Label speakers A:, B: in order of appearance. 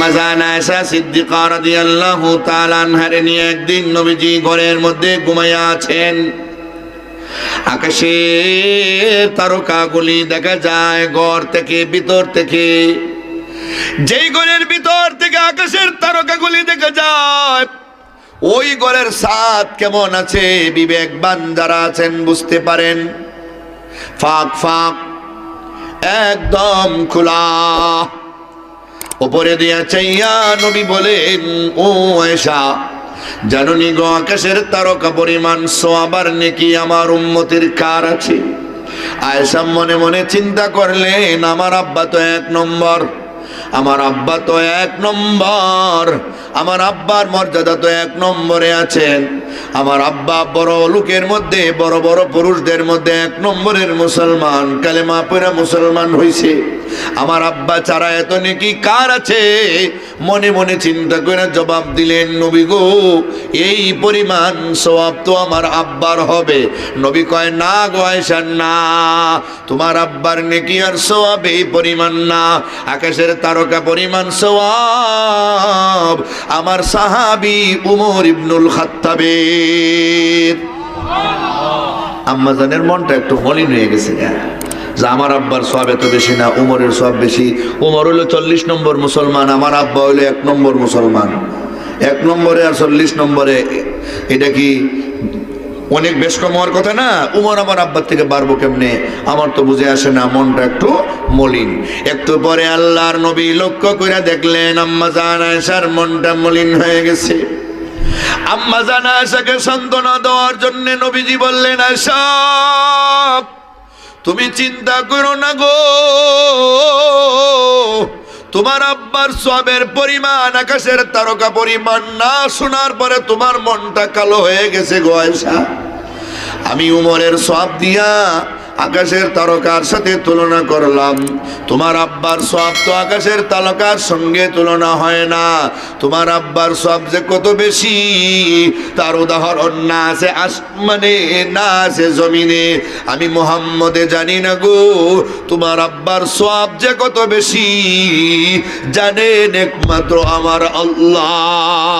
A: আম্মাজান আয়েশা সিদ্দিকা নিয়ে একদিন ঘরের মধ্যে তারকাগুলি দেখা যায় ঘর থেকে, ভিতর থেকে। যেই ঘরের ভিতর থেকে আকাশের তারকাগুলি দেখা যায়, ওই ঘরের সাদ কেমন আছে বিবেকবান যারা আছেন বুঝতে পারেন। ফাঁক ফাঁক, একদম খোলা। ওপরে দিয়া চাইয়া নবী বলেন, ও এসা জানুনি গো, আকাশের তারকা পরিমাণ সোয়াবার নেকি আমার উম্মতির কার আছে? আয়েশা মনে মনে চিন্তা করলেন, আমার আব্বা তো এক নম্বর, আমার আব্বা তো এক নম্বর, আমার আব্বার মর্যাদা তো এক নম্বরে আছেন, আমার আব্বা বড় লোকের মধ্যে, বড় বড় পুরুষদের মধ্যে এক নম্বরের মুসলমান, কালেমা পড়া মুসলমান হইছে। আমার আব্বা ছাড়া এত নাকি কার আছে? মনে মনে চিন্তা করে জবাব দিলেন, নবী গো, এই পরিমাণ সওয়াব তো আমার আব্বার হবে। নবী কয়, না গো না। তোমার আব্বার নেকি আর সওয়াব এই পরিমাণ না। আকাশের তারকা পরিমাণ সওয়াব আমার সাহাবী উমর ইবনুল খাত্তাবের। আম্মাজানের মনটা একটু মলিন হয়ে গেছে গা। যে আমার আব্বার সব এত বেশি না, উমরের সব বেশি। উমর হলো চল্লিশ নম্বর মুসলমান, আমার আব্বা হলো এক নম্বর মুসলমান। এক নম্বরে আর চল্লিশ নম্বরে, এটা কি অনেক বেশ কম হওয়ার কথা না? উমর আমার আব্বার থেকে বাড়বো কেমনে? আমার তো বুঝে আসে না, মনটা একটু মলিন। একটু পরে আল্লাহর নবী লক্ষ্য করে দেখলেন, আম্মা জান আয়েশার মনটা মলিন হয়ে গেছে। আম্মা জান আয়েশাকে সান্ত্বনা দেওয়ার জন্য নবীজি বললেন, আয়েশা তুমি চিন্তা করো না গো। তোমার আব্বার সবের পরিমাণ আকাশের তারকা পরিমাণ না শোনার পরে তোমার মনটা কালো হয়ে গেছে গো আমি উমরের সব দিয়া আকাশের তারকার সাথে তুলনা করলাম। তোমার আব্বার সব তো আকাশের তারকার সঙ্গে তুলনা হয় না। তোমার আব্বার সব যে কত বেশি, তার উদাহরণ না আছে আসমানে, না আছে জমিনে। আমি মোহাম্মদে জানি না গো, তোমার আব্বার সব যে কত বেশি, জানেন একমাত্র আমার আল্লাহ।